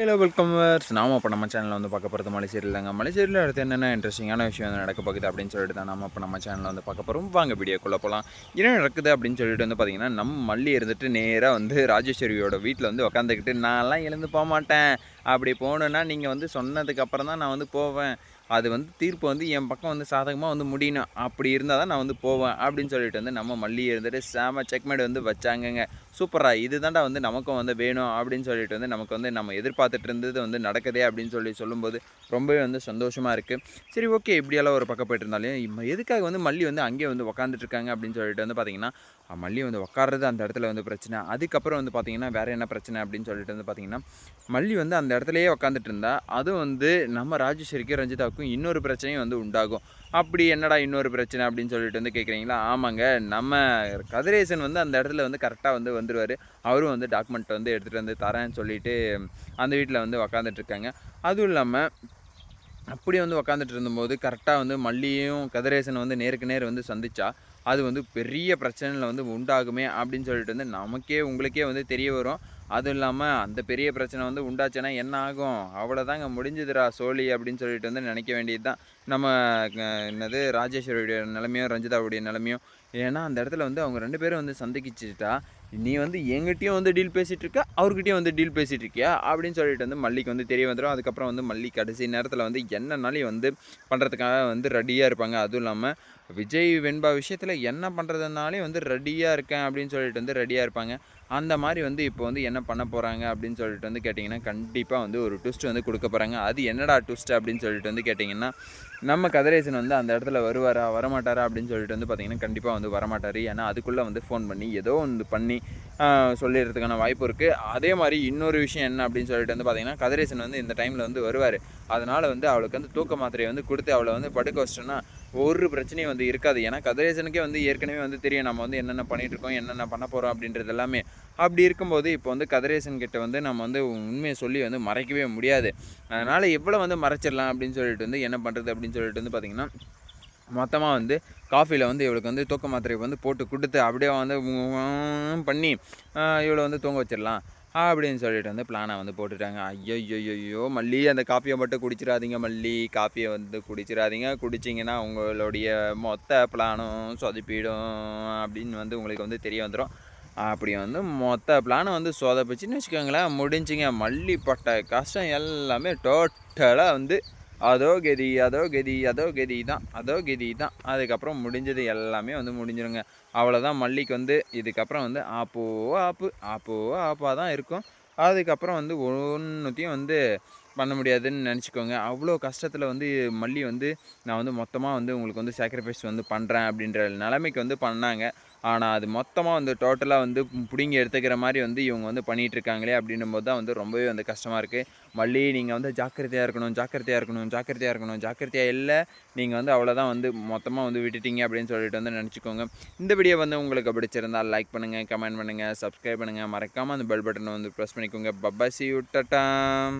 Hello welcome verse நாம இப்போ நம்ம சேனலில் வந்து பார்க்க போகிறது மலைசேரியில் இல்லைங்க மலைசேரியில் அடுத்து என்னென்ன இன்ட்ரெஸ்டிங்கான விஷயம் வந்து நடக்க போகுது அப்படின்னு சொல்லிட்டு தான் நம்ம இப்போ நம்ம சேனலில் வந்து பார்க்க போகிறோம் வாங்க வீடியோக்குள்ளே போகலாம் என்ன நடக்குது அப்படின்னு சொல்லிட்டு வந்து பார்த்தீங்கன்னா நம்ம மல்லி இருந்துட்டு நேராக வந்து ராஜேஸ்வரியோட வீட்டில் வந்து உக்காந்துக்கிட்டு நான்லாம் எழுந்து போக மாட்டேன். அப்படி போகணுன்னா நீங்கள் வந்து சொன்னதுக்கப்புறம் தான் நான் வந்து போவேன். அது வந்து தீர்ப்பு வந்து என் பக்கம் வந்து சாதகமாக வந்து முடியணும். அப்படி இருந்தால் தான் நான் வந்து போவேன். அப்படின்னு சொல்லிட்டு வந்து நம்ம மல்லி இருந்துட்டு சாம செக்மேட் வந்து வச்சாங்கங்க. சூப்பராக இது தாண்டா வந்து நமக்கும் வந்து வேணும் அப்படின்னு சொல்லிட்டு வந்து நமக்கு வந்து நம்ம எதிர்பார்த்துட்டு இருந்தது வந்து நடக்குதே அப்படின்னு சொல்லி சொல்லும்போது ரொம்பவே வந்து சந்தோஷமாக இருக்குது சரி ஓகே. இப்படியெல்லாம் ஒரு பக்கம் போயிட்டு இருந்தாலும் எதுக்காக வந்து மல்லி வந்து அங்கேயே வந்து உக்காந்துட்டு இருக்காங்க அப்படின்னு சொல்லிட்டு வந்து பார்த்தீங்கன்னா மல்லி வந்து உட்காறது அந்த இடத்துல வந்து பிரச்சனை. அதுக்கப்புறம் வந்து பார்த்திங்கன்னா வேறு என்ன பிரச்சனை அப்படின்னு சொல்லிட்டு வந்து பார்த்திங்கன்னா மல்லி வந்து அந்த இடத்துலையே உட்காந்துட்டு இருந்தா அதுவும் வந்து நம்ம ராஜேஸ்வரிக்கும் ரஞ்சிதாவுக்கும் இன்னொரு பிரச்சனையும் வந்து உண்டாகும். அப்படி என்னடா இன்னொரு பிரச்சனை அப்படின்னு சொல்லிட்டு வந்து கேட்குறீங்களா ஆமாங்க. நம்ம கதிரேசன் வந்து அந்த இடத்துல வந்து கரெக்டாக வந்து வந்துடுவார் அவரும் வந்து டாக்குமெண்ட் வந்து எடுத்துகிட்டு வந்து தரேன்னு சொல்லிட்டு அந்த வீட்டில் வந்து உக்காந்துட்ருக்காங்க அதுவும் இல்லாமல் அப்படி வந்து உக்காந்துட்டு இருந்தபோது கரெக்டாக வந்து மல்லியும் கதிரேசன் வந்து நேருக்கு நேர் வந்து சந்திச்சா அது வந்து பெரிய பிரச்சனையில் வந்து உண்டாகுமே அப்படின்னு சொல்லிட்டு வந்து நமக்கே உங்களுக்கே வந்து தெரிய வரும். அதுவும் இல்லாமல் அந்த பெரிய பிரச்சனை வந்து உண்டாச்சுன்னா என்ன ஆகும்? அவ்வளோதாங்க முடிஞ்சுதுரா சோழி அப்படின்னு சொல்லிட்டு வந்து நினைக்க வேண்டியது தான் நம்ம என்னது ராஜேஸ்வரியுடைய நிலமையும் ரஞ்சிதாவுடைய நிலமையும் ஏன்னா அந்த இடத்துல வந்து அவங்க ரெண்டு பேரும் வந்து சந்திக்கிச்சுட்டா நீ வந்து எங்கிட்டையும் வந்து டீல் பேசிகிட்டு இருக்க அவர்கிட்டயும் வந்து டீல் பேசிகிட்டு இருக்கியா? அப்படின்னு சொல்லிட்டு வந்து மல்லிக்கு வந்து தெரிய வந்துடும் அதுக்கப்புறம் வந்து மல்லி கடைசி நேரத்தில் வந்து என்னன்னாலையும் வந்து பண்ணுறதுக்காக வந்து ரெடியாக இருப்பாங்க. அதுவும் இல்லாமல் விஜய் வெண்பா விஷயத்தில் என்ன பண்ணுறதுனாலே வந்து ரெடியாக இருக்கேன் அப்படின்னு சொல்லிட்டு வந்து ரெடியாக இருப்பாங்க. அந்த மாதிரி வந்து இப்போ வந்து என்ன பண்ண போகிறாங்க அப்படின்னு சொல்லிட்டு வந்து கேட்டிங்கன்னா கண்டிப்பாக வந்து ஒரு ட்விஸ்ட் வந்து கொடுக்க போகிறாங்க அது என்னடா ட்விஸ்ட் அப்படின்னு சொல்லிட்டு வந்து கேட்டிங்கன்னா நம்ம கதிரேசன் வந்து அந்த இடத்துல வருவாரா வரமாட்டாரா அப்படின்னு சொல்லிட்டு வந்து பார்த்திங்கன்னா கண்டிப்பாக வந்து வரமாட்டார். ஏன்னா அதுக்குள்ளே வந்து ஃபோன் பண்ணி ஏதோ வந்து பண்ணி சொல்லிடுறதுக்கான வாய்ப்பு இருக்குது அதே மாதிரி இன்னொரு விஷயம் என்ன அப்படின்னு சொல்லிட்டு வந்து பார்த்திங்கன்னா கதிரேசன் வந்து இந்த டைமில் வந்து வருவார். அதனால் வந்து அவளுக்கு வந்து தூக்க மாத்திரையை வந்து கொடுத்து அவளை வந்து படுக்க வச்சிட்டோன்னா ஒரு பிரச்சனையும் வந்து இருக்காது. ஏன்னா கதிரேசனுக்கே வந்து ஏற்கனவே வந்து தெரியும் நம்ம வந்து என்னென்ன பண்ணிகிட்ருக்கோம் என்னென்ன பண்ண போகிறோம் அப்படின்றது எல்லாமே. அப்படி இருக்கும்போது இப்போ வந்து கதிரேசன் கிட்ட வந்து நம்ம வந்து உண்மையை சொல்லி வந்து மறைக்கவே முடியாது. அதனால் எவ்வளோ வந்து மறைச்சிடலாம் அப்படின்னு சொல்லிட்டு வந்து என்ன பண்ணுறது அப்படின்னு சொல்லிட்டு வந்து பார்த்திங்கன்னா மொத்தமாக வந்து காஃபியில் வந்து இவளுக்கு வந்து தூக்க மாத்திரை வந்து போட்டு கொடுத்து அப்படியே வந்து பண்ணி இவளை வந்து தூங்க வச்சிடலாம் அப்படின்னு சொல்லிட்டு வந்து பிளானை வந்து போட்டுட்டாங்க. ஐயோ ஐயோ மல்லி அந்த காஃபியை மட்டும் குடிச்சிடாதீங்க மல்லி. காஃபியை வந்து குடிச்சிடாதீங்க. குடிச்சிங்கன்னா உங்களுடைய மொத்த பிளானும் சொதப்பிடும் அப்படின்னு வந்து உங்களுக்கு வந்து தெரிய வந்துடும் அப்படி வந்து மொத்த பிளானை வந்து சொதப்பிச்சுன்னு வச்சுக்கோங்களேன். முடிஞ்சுங்க. மல்லிப்பட்ட கஷ்டம் எல்லாமே டோட்டலாக வந்து அதோ கெதி அதோ கெதி அதோ கெதி தான். அதோ கெதி தான். அதுக்கப்புறம் முடிஞ்சது எல்லாமே வந்து முடிஞ்சிருங்க. அவ்வளோதான் மல்லிக்கு வந்து இதுக்கப்புறம் வந்து ஆப்போ ஆப்பு ஆப்போ ஆப்பாக தான் இருக்கும். அதுக்கப்புறம் வந்து ஒன்றுத்தையும் வந்து பண்ண முடியாதுன்னு நினச்சிக்கோங்க. அவ்வளோ கஷ்டத்தில் வந்து மல்லி வந்து நான் வந்து மொத்தமாக வந்து உங்களுக்கு வந்து சாக்ரிஃபைஸ் வந்து பண்ணுறேன் அப்படின்ற நிலைமைக்கு வந்து பண்ணாங்க. ஆனால் அது மொத்தமாக வந்து டோட்டலாக வந்து பிடுங்கி எடுத்துக்கிற மாதிரி வந்து இவங்க வந்து பண்ணிகிட்டு இருக்காங்களே அப்படின்னும் போது தான் வந்து ரொம்பவே வந்து கஷ்டமாக இருக்குது மல்லி நீங்கள் வந்து ஜாக்கிரதையாக இருக்கணும் ஜாக்கிரதையாக இருக்கணும் ஜாக்கிரதையாக இருக்கணும் ஜாக்கிரதையாக இல்லை நீங்கள் வந்து அவ்வளோதான் வந்து மொத்தமாக வந்து விட்டுட்டீங்க அப்படின்னு சொல்லிட்டு வந்து நினச்சிக்கோங்க. இந்த வீடியோ வந்து உங்களுக்கு பிடிச்சிருந்தால் லைக் பண்ணுங்கள் கமெண்ட் பண்ணுங்கள் சப்ஸ்கிரைப் பண்ணுங்கள் மறக்காமல் அந்த பெல் பட்டனை வந்து ப்ரெஸ் பண்ணிக்கோங்க. பப்பாசி விட்டட்டாம்